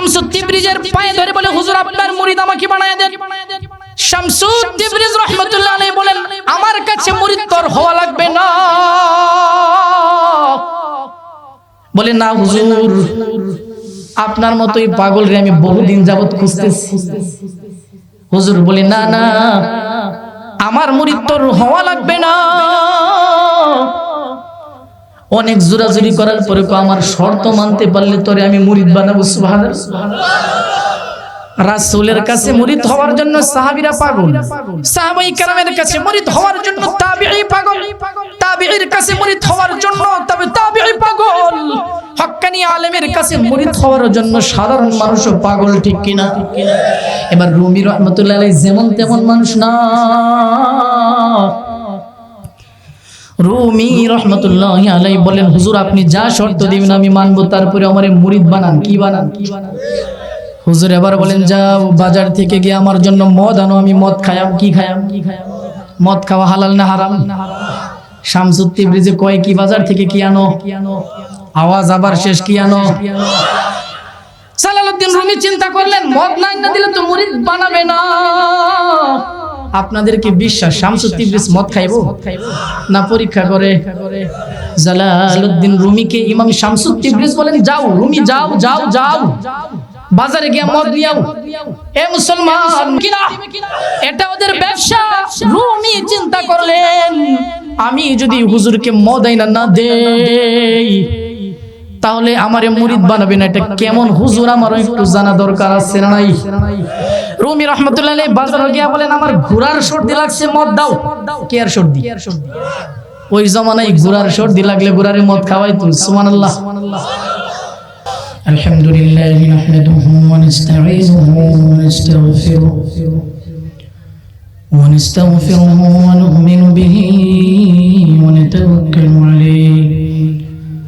শামসুদ্দিব্রিজের পায়ে ধরে বলে, হুজুর, আপনার মুরিদ আমাকে বানায় দেন। শামসুদ্দিব্রিজ রহমতুল্লাহ আলাইহি বলেন, আমার কাছে মুরিদ তোর হওয়া লাগবে না। বলে, না হুজুর, আপনার মতোই পাগল রে আমি বহুদিন যাবত খুঁজতেছি। হুজুর বলে, না না, আমার মুরিদ তোর হওয়া লাগবে না। অনেক জোরাজুরি করার পরে আমার শর্ত মানতে পারলে তোরে আমি মুরিদ বানাবো, সুবহানাল্লাহ। রাসূলের কাছে মুরিদ হওয়ার জন্য সাহাবীরা পাগল। সাহাবাই কেরামের কাছে মুরিদ হওয়ার জন্য তাবিঈ পাগল। তাবিঈর কাছে মুরিদ হওয়ার জন্য তবে তাবিঈ পাগল। হক্কানি আলেমের কাছে মুরিদ হওয়ার জন্য সাধারণ মানুষও পাগল, ঠিক কিনা? এবার রুমি রহমতুল্লাহ আলাইহি, যেমন তেমন মানুষ না। রুমি রহমতুল্লাহ আলাই বলেন হুজুর, আপনি যা শর্ত দিবেন, আমি মানবো, তারপরে আমারে মুরিদ বানান। কি বানান? কি বানান? হুজুর এবার বলেন, যাও, বাজার থেকে গিয়ে আমার জন্য মদ আনো, আমি মদ খায়াম কি খায়াম কি খায়াম মদ খাওয়া হালাল না হারাম? শামসুত্তি ব্রিজে কয়, কি বাজার থেকে কি আনো? আওয়াজ আবার শেষ, কি আনো? সালালউদ্দিন রুমি চিন্তা করলেন, মদ নাই না দিলে তো মুরিদ বানাবে না। আপনাদের কি বিশ্বাস শামসুত্তি ব্রিজ মদ খাইবো? না পরীক্ষা করে জালালউদ্দিন রুমিকে ইমাম শামসুত্তি ব্রিজ বলেন যাও রুমি যাও যাও যাও। বাজারে গিয়ে মদ নিয়াও। এ মুসলমান কিনা? এটা ওদের ব্যবসা। রুমি চিন্তা করলেন আমি যদি হুজুরকে মদ আইনা না দেই তাহলে আমারে মুরিদ বানাবে না এটা কেমন হুজুর আমারও একটু জানা দরকার আছে না নাই রুমি রহমতুল্লাহ আলাইহি বাজারে গিয়া বলেন আমার ঘোড়ার সর্দি লাগছে মদ দাও কে আর সর্দি ওই জমানায় ঘোড়ার সর্দি লাগলে ঘোড়ারে মদ খাওয়াই তুমি সুবহানাল্লাহ الحمد لله نحمده ونستعينه ونستغفره ونستغفره ونؤمن به ونتوكل عليه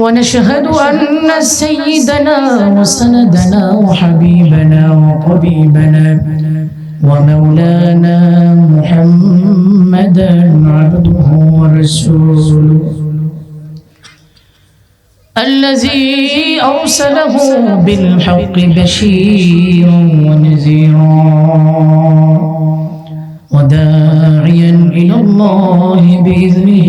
ونشهد أن سيدنا وسندنا وحبيبنا وطبيبنا ومولانا محمدا عبده ورسوله الذي أرسله بالحق بشيرا ونذيرا وداعيا إلى الله بإذنه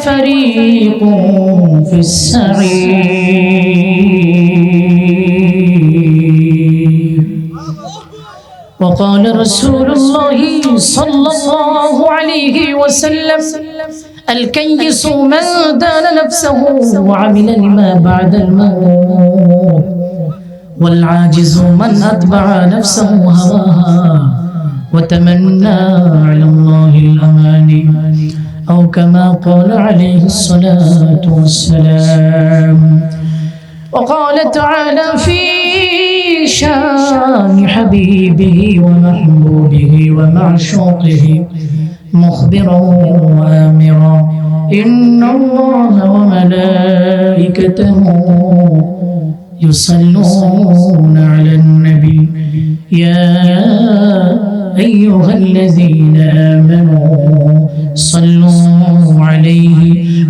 وفريق في السعير وقال رسول الله صلى الله عليه وسلم الكيس من دان نفسه وعمل لما بعد الموت والعاجز من أتبع نفسه هواها وتمنى على الله الأماني أو كما قال عليه الصلاة والسلام. وقال تعالى في شان حبيبه ومحبوبه ومعشوقه مخبرا وآمرا. إن الله وملائكته يصلون على النبي. يا أيها الذين آمنوا صلوا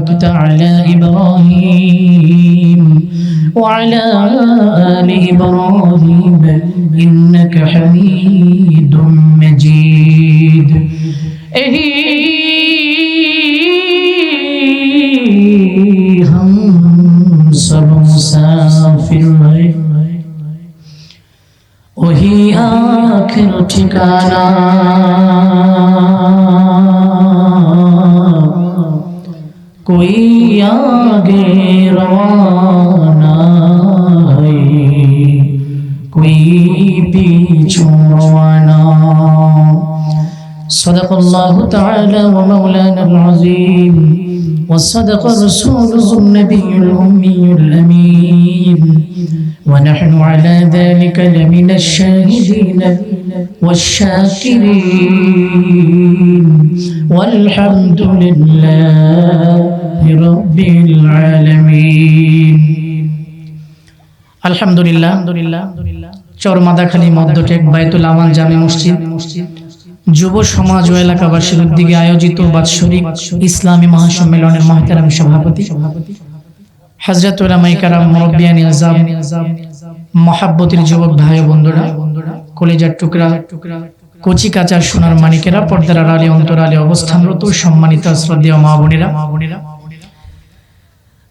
باركت على إبراهيم وعلى آل إبراهيم إنك حميد مجيد यही हम सब मुसाफिर हैं वही आखिर ठिकाना صدق الله تعالى ومولانا العظيم وصدق رسوله النبي الأمي الأمين ونحن على ذلك لمن الشاهدين والشاكرين والحمد لله رب العالمين الحمد لله চরমাদাখালী মধ্যটেক বাইতুল আমান জামে মসজিদ মসজিদ যুব সমাজ ও এলাকাবাসীর উদ্যোগে আয়োজিত বাৎসরিক ইসলামী মহাসম্মেলনের মহতারাম সভাপতি যুবক ভাই বন্ধুরা, কলেজার টুকরা, কচি কাঁচা সোনার মানিকেরা, পর্দার আড়ালে অন্তরালে অবস্থানরত সম্মানিত শ্রদ্ধেয় মা বোনেরা।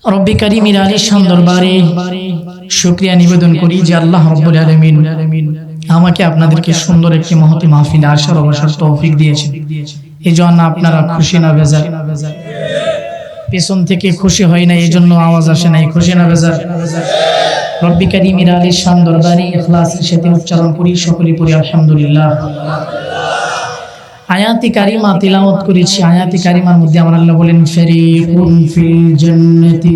রব্বি কারিমির আলী দরবারে শুক্রিয়া নিবেদন করি যে আল্লাহ রব্বুল আলমিন আমাকে আপনাদেরকে সুন্দর একটি মহতি মাহফিলে আসার অবসর তৌফিক দিয়েছে এই জন্য আপনারা খুশি না বেজার। পেছন থেকে খুশি হয় না এই জন্য আওয়াজ আসে নাই। খুশি না বেজার। রব্বি কারিমির আলী শান দরবারে ইখলাসের সাথে উচ্চারণ করি সকলে পড়ি আলহামদুলিল্লাহ। আয়াতি কারিমা তিলাওয়াত করেছি। আয়াতি কারিমার মধ্যে আমার আল্লাহ বলেন ফেরিকুন ফিল জান্নাতি।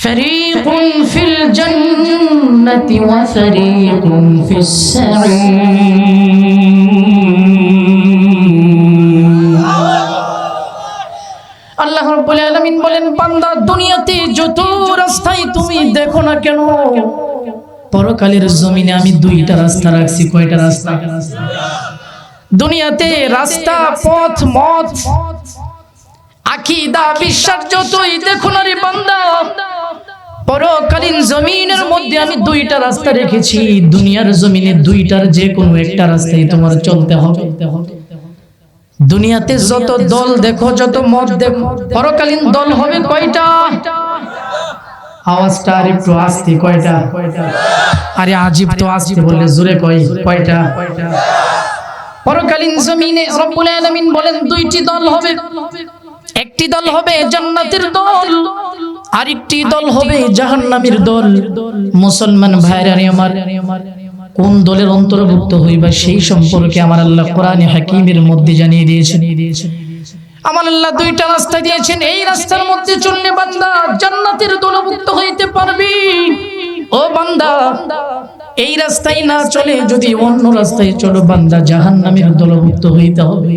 فريق في الجنة وفريق في السعير আল্লাহ রাব্বুল আলামিন বলেন বান্দা দুনিয়াতে যত রাস্তায় তুমি দেখো না কেন পরকালের জমিনে আমি দুইটা রাস্তা রাখছি কয়টা রাস্তা দুনিয়াতে রাস্তা পথ মত আকিদা বিশ্বাস যতই দেখো না রে বান্দা পরকালীন জমিনের মধ্যে আমি দুইটা রাস্তা রেখেছি। দুনিয়ার জমিনে দুইটার যে কোনো একটা রাস্তায় তোমার চলতে হবে। দুনিয়াতে যত দল দেখো, যত মত দেখো, পরকালীন দল হবে কয়টা? আওয়াজটা আর একটু আসতে কয়টা? আরে আজিব তো আসতে বললে জোরে কয়, কয়টা? পরকালীন জমিনে রব্বুল আলামিন বলেন, দুইটি দল হবে। একটি দল হবে জান্নাতের দল আরেকটি দল হবে জাহান্নামের দল। মুসলমান ভাইরা আমার, কোন দলের অন্তর্ভুক্ত হইবা সেই সম্পর্কে আমার আল্লাহ কোরআনে হাকিমের মধ্যে জানিয়ে দিয়েছেন। আমার আল্লাহ দুইটা রাস্তা দিয়েছেন। এই রাস্তার মধ্যে চললে বান্দা জান্নাতের দলভুক্ত হইতে পারবি। ও বান্দা, এই রাস্তায় না চলে যদি অন্য রাস্তায় চলো, বান্দা জাহান্নামের দলভুক্ত হইতে হবে।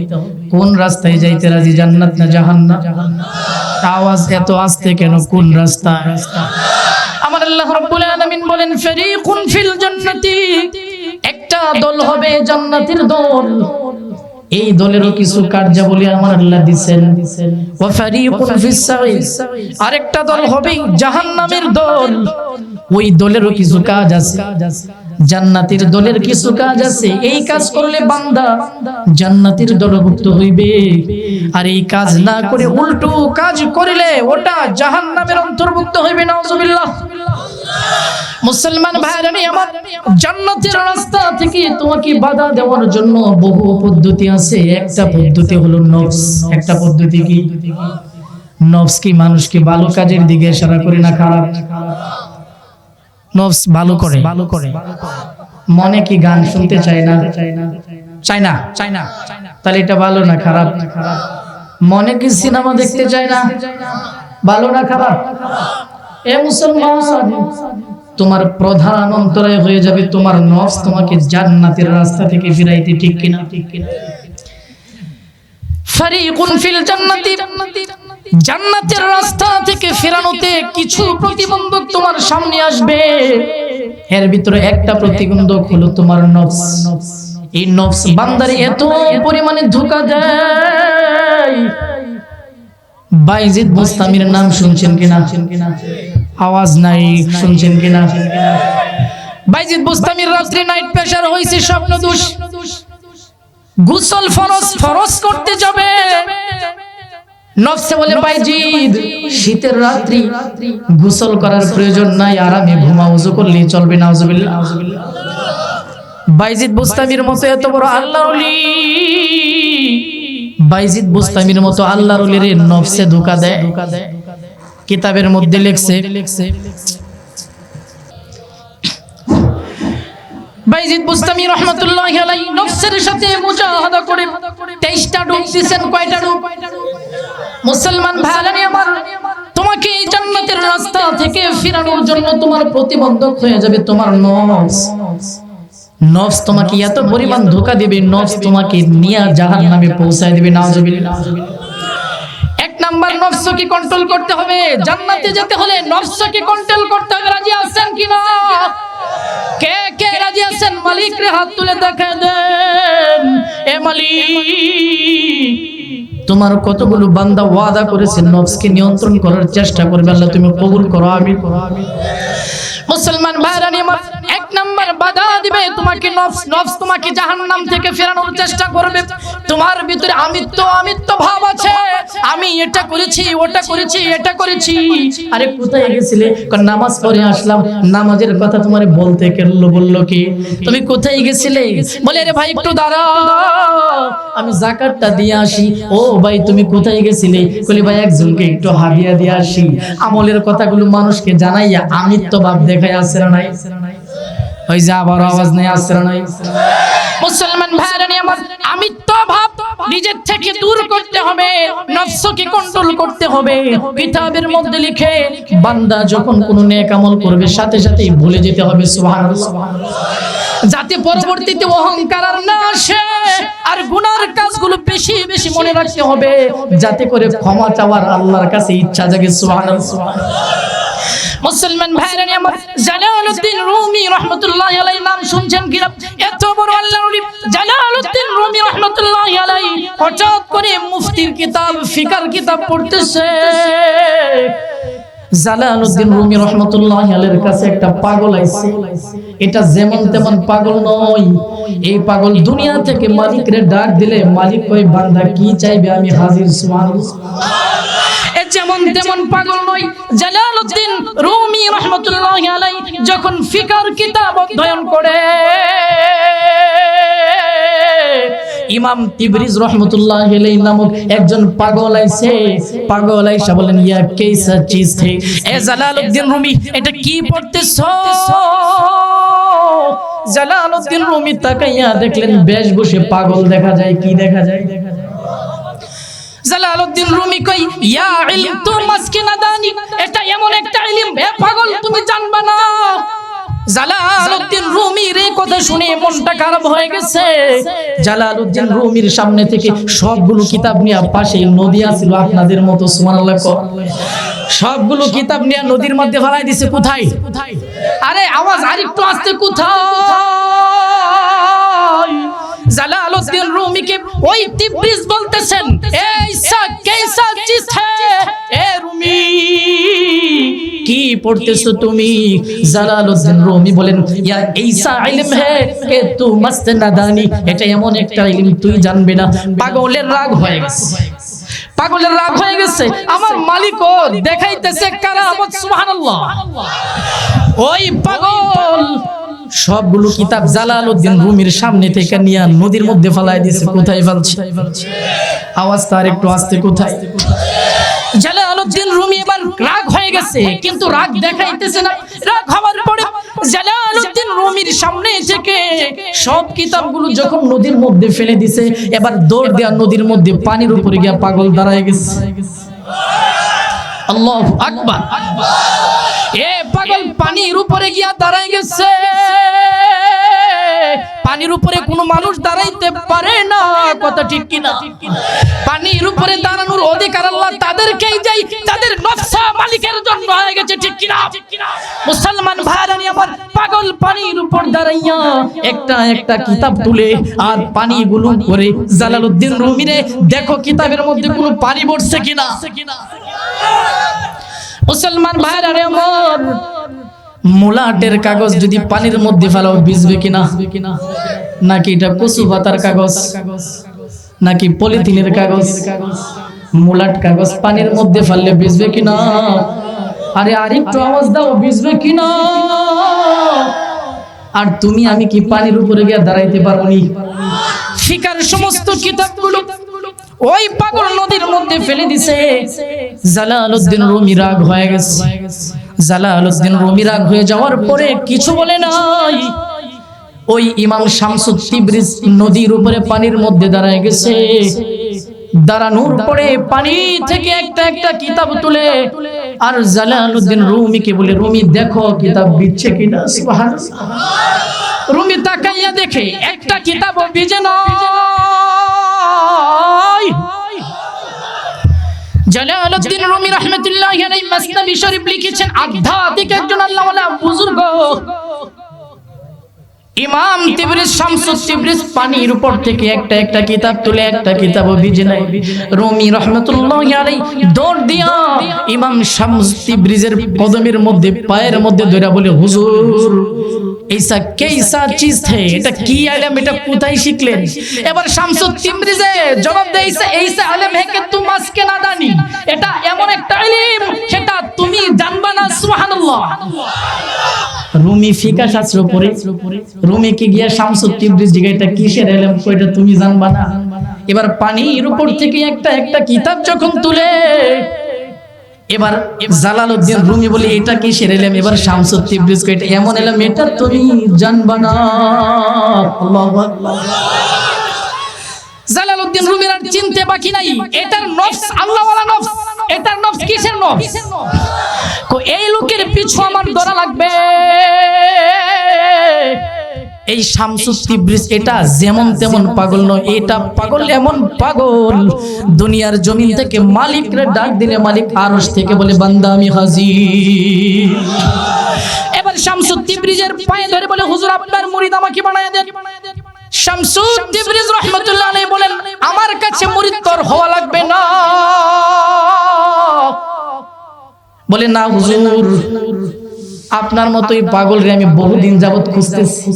কোন রাস্তায় যাইতে রাজি, জান্নাত না জাহান্নাম? আওয়াজ এত আসতে কেন? কোন রাস্তা আমার আল্লাহ রাব্বুল আলামিন বলেন, ফারিকুন ফিল জান্নাতি। একটা দল হবে জান্নাতের দল। এই দলেরও কিছু কার্যাবলী আমার আল্লাহ দিবেন ওয়া ফারিকুন ফিস সাঈর আরেকটা দল হবে জাহান্নামের দল। ওই দলেরও কিছু কাজ আছে। জান্নাতের দলের কিছু কাজ আছে, এই কাজ করলে বান্দা জান্নাতের দলভুক্ত হইবে। আর এই কাজ না করে উল্টো কাজ করিলে ওটা জাহান্নামের অন্তর্ভুক্ত হইবে, নাউজুবিল্লাহ। মুসলমান ভাইরানি, আমার জান্নাতের রাস্তা থেকে তোমাকে বাধা দেওয়ার জন্য বহু পদ্ধতি আছে। একটা পদ্ধতি হলো নফস। একটা পদ্ধতি কি? নফস কি মানুষকে ভালো কাজের দিকে ইশারা করে না খারাপ? নফস ভালো করে। ভালো করে। মনে কি গান শুনতে চায় না? চায় না। চায় না। তাহলে এটা ভালো না খারাপ? না খারাপ মনে কি সিনেমা দেখতে চায় না? ভালো না খারাপ? এ মুসলমান তোমার প্রধান অন্তরায় হয়ে যাবে তোমার নফস তোমাকে জান্নাতের রাস্তা থেকে ফিরাইতে ঠিক কিনা ঠিক কিনা? ফারিকুন ফিল জান্নাতি। জান্নাতের রাস্তা থেকে ফেরানোতে কিছু প্রতিবন্ধক তোমার সামনে আসবে। এর ভিতরে একটা প্রতিবন্ধক হলো তোমার নফস। এই নফস বান্দারে এত পরিমাণে ধোকা দেয়। বাইজিদ মুস্তামির নাম শুনছেন কিনা? আওয়াজ নাই, শুনছেন কিনা? বাইজিদ মুস্তামির রাত্রে নাইট প্রেসার হইছে স্বপ্ন দোষ গুসল ফরজ ফরজ করতে যাবে। নফসে বলে বাইজিদ শীতের রাত্রি গোসল করার প্রয়োজন নাই আরামে ঘুমা উজু করলে চলবে না উজুবিল্লাহ বাইজিদ বুস্তামির মতো এত বড় আল্লাহর ওলি। বাইজিদ বুস্তামির মতো আল্লাহর ওলির নফসে ধোকা দেয়। কিতাবের মধ্যে লিখছে বাইজিদ বুস্তামি রহমাতুল্লাহি আলাইহি নফসের সাথে মুজাহাদা করে 23টা ডুব দিয়েছেন কয়টা ডুব? মুসলমান ভাইরানি আমার তোমাকে এই জান্নাতের রাস্তা থেকে ফিরানোর জন্য তোমার প্রতিবন্ধক হয়ে যাবে তোমার নফস। নফস তোমাকে এত পরিমাণ ধোকা দিবে, নফস তোমাকে নিয়ে জাহান্নামে পৌঁছায় দিবে, নাউজুবিল্লাহ। এক নাম্বার, নফসকে কন্ট্রোল করতে হবে। জান্নাতে যেতে হলে নফসকে কন্ট্রোল করতে হবে। রাজি আছেন কিনা? কে কে রাজি আছেন? মালিক রে হাত তুলে দেখা দেন। এ মালিক তোমার কতগুলো বান্দা ওয়াদা করেছে নফসকে নিয়ন্ত্রণ করার চেষ্টা করবে আল্লাহ তুমি কবুল করো আমি মুসলমান ভাইরানি আমার এক নাম্বার বাধা দিবে, তোমাকে নফস নফস তোমাকে জাহান্নাম থেকে ফেরানোর চেষ্টা করবে। তোমার ভিতরে আমিত্ব আমিত্ব ভাব আছে। এটা করেছি ওটা করেছি এটা করেছি আরে কোথায় গেছিলে? নামাজ পড়ে আসলাম। নামাজের কথা তোমার বলতে কেলো বলল কি? তুমি কোথায় গেছিলে? বলে রে ভাই একটু দাঁড়াও। আমি জাকাতটা দিয়ে আসি। ও ভাই তুমি কোথায় গেছিলে? বলি ভাই একজনকে একটু হাদিয়া দিয়ে আসি। আমলের কথাগুলো মানুষকে জানাইয়া আমিত্ব ভাব দেখায় আসে না নাই। ওই যে আবার আওয়াজ নেই আসছে না নাই। মুসলমান ভাইরা আমার আমিত্ব ভাব নিজের থেকে দূর করতে হবে নফসকে কন্ট্রোল করতে হবে। কিতাবের মধ্যে লিখে বান্দা যখন কোনো নেক আমল করবে সাথে সাথেই ভুলে যেতে হবে সুবহানাল্লাহ। যাতে পরবর্তীতে অহংকার আর না আসে আর গুনার কাজগুলো বেশি বেশি মনে রাখতে হবে যাতে করে ক্ষমা চাওয়ার আল্লাহর কাছে ইচ্ছা জাগে সুবহানাল্লাহ। মুসলমান ভাইরা আমার জালালউদ্দিন রুমি রাহমাতুল্লাহি আলাইহি নাম শুনছেন কি এত বড় আল্লাহর ওলি। জালালউদ্দিন রুমি রাহমাতুল্লাহি আলাইহি হঠাৎ করে মুফতির কিতাব, ফিকার কিতাব পড়তেছে। জালালউদ্দিন রুমি রহমতুল্লাহ আলের কাছে একটা পাগল আইছে। এটা যেমন তেমন পাগল নয়। এই পাগল দুনিয়া থেকে মালিকরে ডাক দিলে মালিক ওই বান্দা, কি চাইবে আমি হাজির? সুবহানাল্লাহ। যেমন তেমন পাগল যখন ফিকার কিতাব অধ্যয়ন করে ইমাম তিবরিজ রহমতুল্লাহ আলাইহি নামক একজন পাগল আইছে। পাগল আইসা বলেন, ইয়া কেসা চিজ থে এ জালালউদ্দিন রুমি, এটা কি পড়তেছো? জালালউদ্দিন রুমি তাকাইয়া দেখলেন, বেশ বসে পাগল দেখা যায়, কি দেখা যায়? দেখা যায় জালালউদ্দিন রুমি কই, ইয়া ইলম তু মাসকিনা দানি এটা এমন একটা ইলম, হে পাগল, তুমি জানবা না। জালালউদ্দিন রুমির এই কথা শুনে মনটা খারাপ হয়ে গেছে। জালালউদ্দিন রুমির সামনে থেকে সবগুলো কিতাব নিয়ে পাশে নদী আছিল আপনাদের মতো, সুবহানাল্লাহ সবগুলো কিতাব নিয়ে নদীর মধ্যে ফেলাই দিছে কোথায়? আরে আওয়াজ আরেকটু আসতে কোথায়? জালালউদ্দিন রুমিকে ওই তিবরিজ বলতেছেন এইসা কেসা চিজ হ্যায় এ রুমি। কি পড়তেছো তুমি? জালালউদ্দিন রুমি বলেন, ইয়া এইসা ইলম হে কে তু মস্ত নাদানি, এটা এমন একটা ইলম তুই জানবে না। পাগলের রাগ হয়ে গেছে। পাগলের রাগ হয়ে গেছে। আমার মালিকও দেখাইতেছে কারামত, সুবহানাল্লাহ। ওই পাগল, সবগুলো কিতাব জালালউদ্দিন রুমির সামনে থেকে নিয়ে নদীর মধ্যে ফেলাই দিয়েছে। কোথায় ফেলছে? আওয়াজ তার একটু আসতে কোথায়? জালালউদ্দিন রুমি এবার রাগ গেছে কিন্তু রাগ দেখাইতেছে না। রাগ হওয়ার পরে জালালউদ্দিন রুমির সামনে থেকে সব কিতাবগুলো যখন নদীর মধ্যে ফেলে দিছে এবার দৌড় দেওয়া নদীর মধ্যে পানির উপরে গিয়া পাগল দাঁড়ায় গেছে। আল্লাহ আকবার। এ পাগল পানির উপরে গিয়া দাঁড়ায় গেছে। পানির উপরে কোনো মানুষ দাঁড়াইতে পারে না। কথা ঠিক কিনা? পানির উপরে দাঁড়ানোর অধিকার আল্লাহ তাদেরকেই যাই তাদের নফসা মালিকের জন্য হয়ে গেছে ঠিক কিনা? মুসলমান ভাইরানি আমার পাগল পানির উপর দাঁড়াইয়া একটা একটা কিতাব তুলে আর পানি পানিগুলো করে জালালউদ্দিন রুমিরে দেখো কিতাবের মধ্যে কোনো পানি পড়ছে কিনা? মুসলমান ভাইরা রে আমার মুলাটের কাগজ যদি পানির মধ্যে ফেলাও, ভিজবে কিনা? নাকি এটা কচু পাতার কাগজ? নাকি পলিথিনের কাগজ? মুলাট কাগজ পানির মধ্যে ফেললে ভিজবে কিনা? আরে আরেকটু আওয়াজ দাও, ভিজবে কিনা? আর তুমি, আমি কি পানির উপরে গিয়ে দাঁড়াইতে পারব নি ফিকার সমস্ত কিতাবগুলো ওই পাগল নদীর মধ্যে ফেলে দিছে। জালালউদ্দিন রুমি রাগ হয়ে গেছে। জালালউদ্দিন রুমি রাগ হয়ে যাওয়ার পরে কিছু বলে নাই। ওই ইমাম শামসুদ তিব্রিজ নদীর উপরে পানির মধ্যে দাঁড়ায় গেছে। দাঁড়ানোর পরে পানি থেকে একটা একটা কিতাব তুলে আর জালালউদ্দিন রুমিকে বলে, রুমি, দেখো কিতাব বিচ্ছে কিনা? রুমি তাকাইয়া দেখে, একটা কিতাব ভিজে জালালউদ্দিন রুমি রাহমাতুল্লাহ আলাইহি মাসনাবি শরীফ লিখেছেন, আধ্যাত্মিক একজন আল্লাহওয়ালা বুজুর্গ। ইমাম তিবরিজ শামসুদ তিবরিজ পানির উপর থেকে একটা একটা কিতাব তুলে, একটা কিতাব ভিজে নাই রুমি রহমতুল্লাহ আলাই দৌড় দিয়া ইমাম শামস তিবরিজের কদমের মধ্যে, পায়ের মধ্যে ধরে বলে, হুজুর এইসা কেইসা চিজ থে? এটা কি আলেম? এটা কোথায় শিখলেন? এবার শামসুদ তিবরিজে জবাব দেইছে এইসা আলেম হে কে তুম আজকে না জানি? এটা এমন একটা ইলম সেটা তুমি জানবা না সুবহানাল্লাহ। রুমি ফিকা শাস্ত্র পড়ে। রুমি কি গিয়া শামসুদ তিবরিজ জিগাইটা কিসের এলেম কইটা তুমি জানবা না? এবার পানির উপর থেকে একটা একটা কিতাব যখন তুলে এবার জালালউদ্দিন রুমি বলে, এটা কিসের এলেম এবার শামসুদ তিবরিজ কইটা এমন এলেম এটা তুমি জানবা না। আল্লাহু আকবার। জালালউদ্দিন রুমির আর চিনতে বাকি নাই। এটার নফস আল্লাহওয়ালা নফস। এটার নফস কিসের নফস? কো, এই লোকের পিছু আমার দরা লাগবে। এই শামসুদ তিব্রিজ এটা যেমন তেমন পাগল নয় এটা পাগল এমন পাগল দুনিয়ার জমিন থেকে মালিক রে ডাক দিলে মালিক আরশ থেকে বলে বান্দা আমি হাজির। এবার শামসুদ তিব্রিজের পায়ে ধরে বলে হুজুর আপনার মুরিদ আমাকে বানায় দেন। শামসুদ তিবরিজ রহমাতুল্লাহ আলাইহি বলেন আমার কাছে মুরিদ তোর হওয়া লাগবে না। বলে না হুজুর। আপনার মতোই পাগল রে আমি বহুদিন যাবত খুঁজতেছি।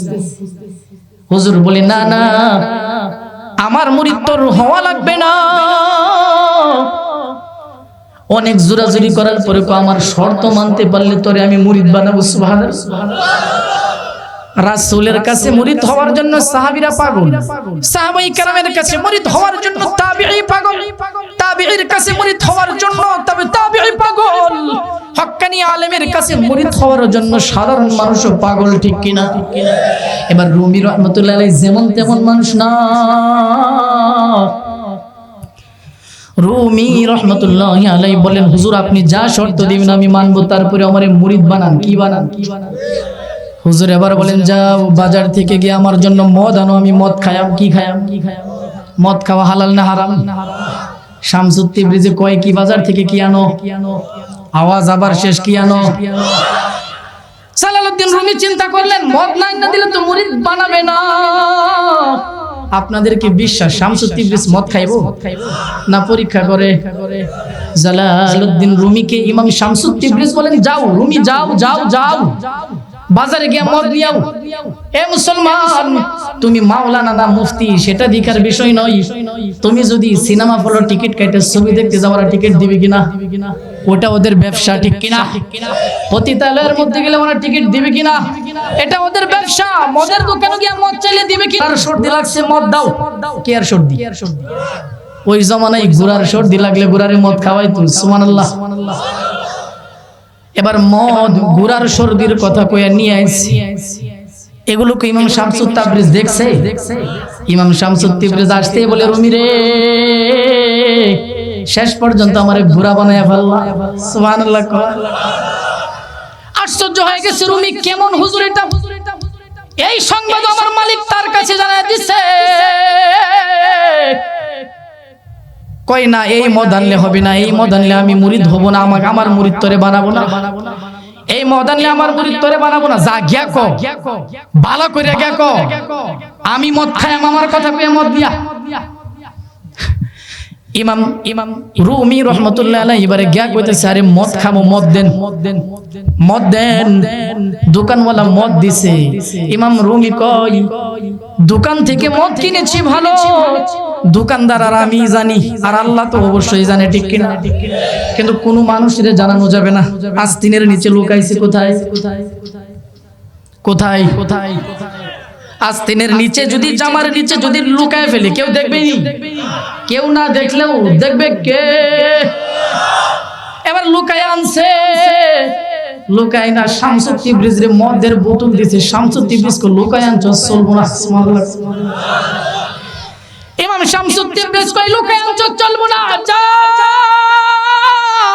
হুজুর বলি, না না, আমার মুরিদ তোর হওয়া লাগবে না। অনেক জোরাজুরি করার পরে আমার শর্ত মানতে পারলে তোরে আমি মুরিদ বানাবো, সুবহানাল্লাহ। রাসূলের কাছে মুরিদ হওয়ার জন্য সাহাবীরা পাগল। সাহাবাই কেরামের কাছে মুরিদ হওয়ার জন্য তাবিঈ পাগল। তাবিঈর কাছে মুরিদ হওয়ার জন্য তবে তাবিঈ পাগল। হক্কানি আলেমের কাছে মুরিদ হওয়ার জন্য সাধারণ মানুষও পাগল ঠিক কিনা? এবার রুমি রহমতুল্লাহ আলাইহি যেমন তেমন মানুষ না। রুমি রহমতুল্লাহ আলাই বলেন হুজুর আপনি যা শর্ত দিবেন আমি মানবো তারপরে আমার মুরিদ বানান কি বানান কি বানান? হুজুর এবার বলেন, যাও বাজার থেকে গিয়ে আমার জন্য মদ আনো, আমি মদ খায়াম কি খায়াম কি খায়াম মদ খাওয়া হালাল না হারাম? শামসুদ্দি ব্রিজে কয়, কি বাজার থেকে কি আনো? আওয়াজ আবার শেষ, কি আনো? সালালউদ্দিন রুমি চিন্তা করলেন, মদ নাই না দিলে তো মুরিদ বানাবে না। আপনাদের কি বিশ্বাস শামসুদ্দি ব্রিজ মদ খাইবো? না পরীক্ষা করে? জালালউদ্দিন রুমিকে ইমাম শামসুদ্দি ব্রিজ বলেন, যাও, রুমি, যাও যাও যাও। বাজারে গিয়ে মদ নিয়াও। এ মুসলমান তুমি মাওলানা না মুফতি সেটা দেখার বিষয় নয়। তুমি যদি সিনেমা ফলো টিকিট কেটে ছবি দেখতে যাওয়ার টিকিট দিবে কিনা? ওটা ওদের ব্যবসা ঠিক কিনা? পতিতালয়ের মধ্যে গেলে ওরা টিকিট দিবে কিনা? এটা ওদের ব্যবসা। মদের দোকানে গিয়ে মদ চাইলে দিবে কি আর সর্দি লাগছে মদ দাও। কে আর সর্দি? ওই জমানায় গুড়ার সর্দি লাগলে গুড়ারে মদ খাওয়াই তুই সুবহানাল্লাহ। এবার মদ গুড়ার সর্দির কথা কইয়া নিয়ে আইছি। এগুলোকে ইমাম শামসুদ তাবরিজ দেখছে? ইমাম শামসুদ তাবরিজ আসতে বলে রুমি রে শেষ পর্যন্ত আমারে ঘোড়া বানায় ফেললা। সুবহানাল্লাহ। আশ্চর্য হয়ে গেছে রুমি কেমন হুজুর এটা? এই সংবাদ আমার মালিক তার কাছে জানাই দিছে। কই না, এই মদ আনলে হবে না, এই মদ আনলে আমি মুরিদ হব না, আমাকে আমার মুরিদ তরে বানাবো না। এই মদ আনলে আমার মুরিদ বানাবো না। যা, গিয়া কো। ভালো করে গিয়া কো। আমি মদ খাই আমার কথা কইয়া মদ দিয়া। ইমাম ইমাম রুমি রহমতুল্লাহ আলাইহি এবারে গিয়া কইতেছে, আরে মদ খাব মদ দেন। মদ দেন, দোকানওয়ালা মদ দিছে। ইমাম রুমি কই দোকান থেকে মদ কিনেছি, ভালো। দোকানদার আর আমি জানি, আর আল্লাহ তো অবশ্যই জানে, ঠিক কিনা? কিন্তু কোনো মানুষের জানানো যাবে না। আস্তিনের নিচে লুকাইছে কোথায়? কোথায়? কোথায়? আস্তিনের নিচে যদি জামার নিচে যদি লুকায় ফেলি কেউ দেখবে কেউ না? দেখলেও দেখবে কে? এবার লুকায় আনছে। লুকায় না শামসুদ্দি ব্রিজ রে মদের বোতল দিছে। শামসুদ্দি ব্রিজ কো লুকায় আনছ চলবো না। ইমাম শামসুদ্দি ব্রিজ কই লুকায় আনছ চলবো না যা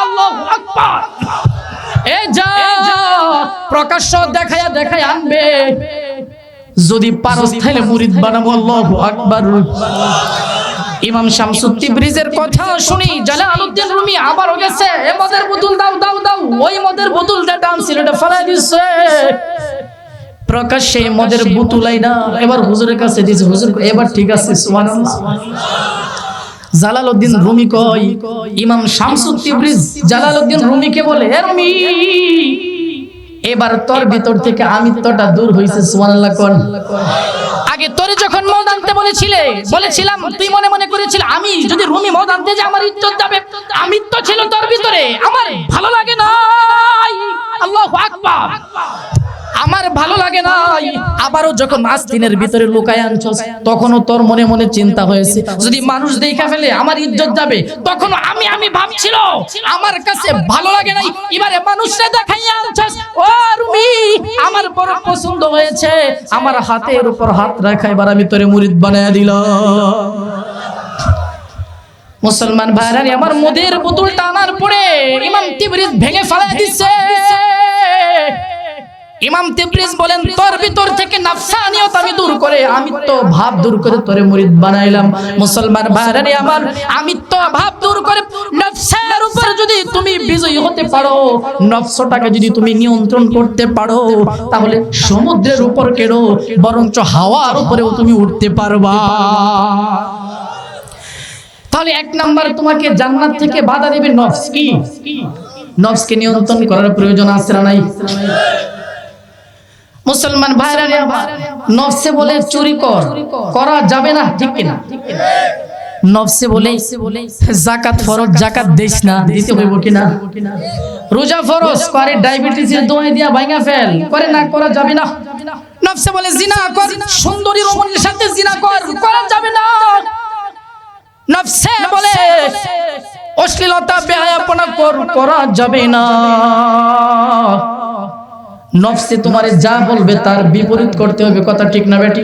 আল্লাহু আকবার। এ যা প্রকাশ্য দেখায়া দেখায় আনবে। যদি পারস তাহলে মুরিদ বানাবো আল্লাহু আকবার। ইমাম শামসুদ্দি ব্রিজের কথা শুনি জালালউদ্দিন রুমি আবারও গেছে এ মদের বোতল দাও দাও দাও ওই মদের বোতল যেটা আনছিল এটা ফেলাই দিছে। প্রকাশ্যে মদের বোতলাই না এবার হুজুরের কাছে দিছে হুজুর এবার ঠিক আছে সুবহানাল্লাহ। জালালউদ্দিন রুমি কয় ইমাম শামসুদ্দি ব্রিজ জালালউদ্দিন রুমিকে বলে এ রুমি এবার তোর ভিতর থেকে আমি তোটা দূর হইছে, সুবহানাল্লাহ কোন। আগে তোরে যখন মদ আনতে বলেছিলে, বলেছিলাম, তুই মনে মনে করেছিল, আমি যদি রুমি মদ আনতে যে আমার ইজ্জত যাবে। তো ছিল তোর ভিতরে, আমার ভালো লাগে না আল্লাহু আকবার। আমার ভালো লাগে না আবারও যখন আস্তিনের ভিতরে লুকায় আনছস, তখনও তোর মনে মনে চিন্তা হয়েছে। যদি মানুষ দেখা ফেলে আমার ইজ্জত যাবে, তখনও আমি আমি ভাবছিল, আমার কাছে ভালো লাগে নাই। এবারে মানুষরা দেখাই আনছস, ও রুমি, আমার বড় পছন্দ হয়েছে। আমার হাতের উপর হাত রাখা, এবার আমি তোরে মুরিদ বানায় দিলাম। মুসলমান ভাইরা আমার মদের বোতল টানার পরে ইমাম তিবরিজ ভেঙে ফেলায় দিচ্ছে ইমাম তিবরিজ বলেন, তোর ভিতর থেকে নাফসানিয়ত আমি দূর করে, আমি তো ভাব দূর করে তোরে মুরিদ বানাইলাম। মুসলমান ভাইরা আমার, আমি তো ভাব দূর করে নফসের উপর যদি তুমি বিজয়ী হতে পারো, নফসটাকে যদি তুমি নিয়ন্ত্রণ করতে পারো, তাহলে সমুদ্রের উপর কেড়ো, বরঞ্চ হাওয়ার উপরেও তুমি উঠতে পারবা। তাহলে এক নাম্বার তোমাকে জান্নাত থেকে বাধা দেবে নফস কি? নফসকে নিয়ন্ত্রণ করার প্রয়োজন আছে না নাই? মুসলমান ভাইরা নফসে বলে চুরি কর। করা যাবে না, ঠিক কিনা? নফসে বলে জাকাত ফরজ, জাকাত দিস না, দিতে হইব কিনা? রোজা ফরজ, করে ডায়াবেটিসের দোয়াই দিয়া ভাঙা ফেল। করে না, করা যাবে না। নফসে বলে জিনা কর, সুন্দরী রমণীর সাথে জিনা কর, করা যাবে না। নফসে বলে অশ্লীলতা, বেহায়াপনা কর, করা যাবে না। নফসে তোমারে যা বলবে তার বিপরীত করতে হবে কথা ঠিক না বেটি